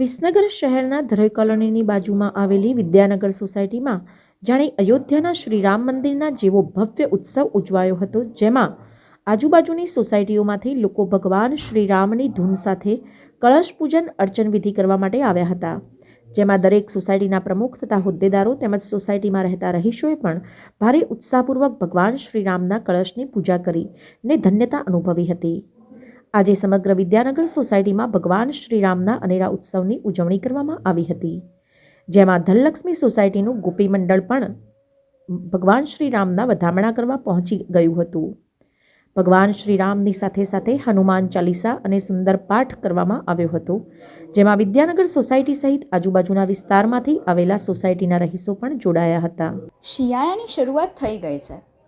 વિસનગર શહેરના ધરોઈ કોલોનીની બાજુમાં આવેલી વિદ્યાનગર સોસાયટીમાં જાણે અયોધ્યાના શ્રીરામ મંદિરના જેવો ભવ્ય ઉત્સવ ઉજવાયો હતો, જેમાં આજુબાજુની સોસાયટીઓમાંથી લોકો ભગવાન શ્રીરામની ધૂન સાથે કળશ પૂજન અર્ચન વિધિ કરવા માટે આવ્યા હતા. જેમાં દરેક સોસાયટીના પ્રમુખ તથા હોદ્દેદારો તેમજ સોસાયટીમાં રહેતા રહીશોએ પણ ભારે ઉત્સાહપૂર્વક ભગવાન શ્રીરામના કળશની પૂજા કરી ને ધન્યતા અનુભવી હતી. આજે સમગ્ર વિદ્યાનગર સોસાયટીમાં ભગવાન શ્રીરામના અનેરા ઉત્સવની ઉજવણી કરવામાં આવી હતી. જેમાં ધનલક્ષ્મી સોસાયટીનું ગોપી મંડળ પણ ભગવાન શ્રીરામના વધામણા કરવા પહોંચી ગયું હતું. ભગવાન શ્રીરામની સાથે સાથે હનુમાન ચાલીસા અને સુંદર પાઠ કરવામાં આવ્યો હતો, જેમાં વિદ્યાનગર સોસાયટી સહિત આજુબાજુના વિસ્તારમાંથી આવેલા સોસાયટીના રહીશો પણ જોડાયા હતા. શિયાળાની શરૂઆત થઈ ગઈ છે.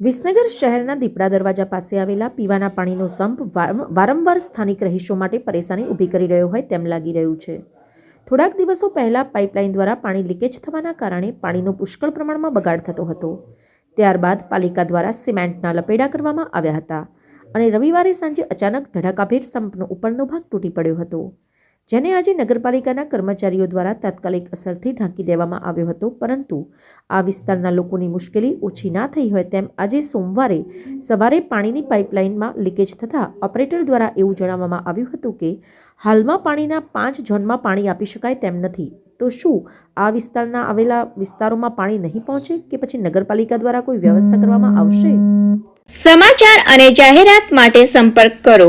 વિસનગર શહેરના દીપડા દરવાજા પાસે આવેલા પીવાના પાણીનો સંપ વારંવાર સ્થાનિક રહીશો માટે પરેશાની ઊભી કરી રહ્યો હોય તેમ લાગી રહ્યું છે. થોડાક દિવસો પહેલાં પાઇપલાઇન દ્વારા પાણી લીકેજ થવાના કારણે પાણીનો પુષ્કળ પ્રમાણમાં બગાડ થતો હતો. ત્યારબાદ પાલિકા દ્વારા સિમેન્ટના લપેડા કરવામાં આવ્યા હતા અને રવિવારે સાંજે અચાનક ધડાકાભેર સંપનો ઉપરનો ભાગ તૂટી પડ્યો હતો. જેને આજે નગરપાલિકાના કર્મચારીઓ દ્વારા તાત્કાલિક અસરથી ઢાંકી દેવામાં આવ્યો હતો. પરંતુ આ વિસ્તારના લોકોની મુશ્કેલી ઓછી ના થઈ હોય તેમ આજે સોમવારે સવારે પાણીની પાઇપલાઇનમાં લીકેજ થતાં ઓપરેટર દ્વારા એવું જણાવવામાં આવ્યું હતું કે, હાલમાં પાણીના પાંચ ઝોનમાં પાણી આપી શકાય તેમ નથી. તો શું આ વિસ્તારના આવેલા વિસ્તારોમાં પાણી નહીં પહોંચે કે પછી નગરપાલિકા દ્વારા કોઈ વ્યવસ્થા કરવામાં આવશે? સમાચાર અને જાહેરાત માટે સંપર્ક કરો.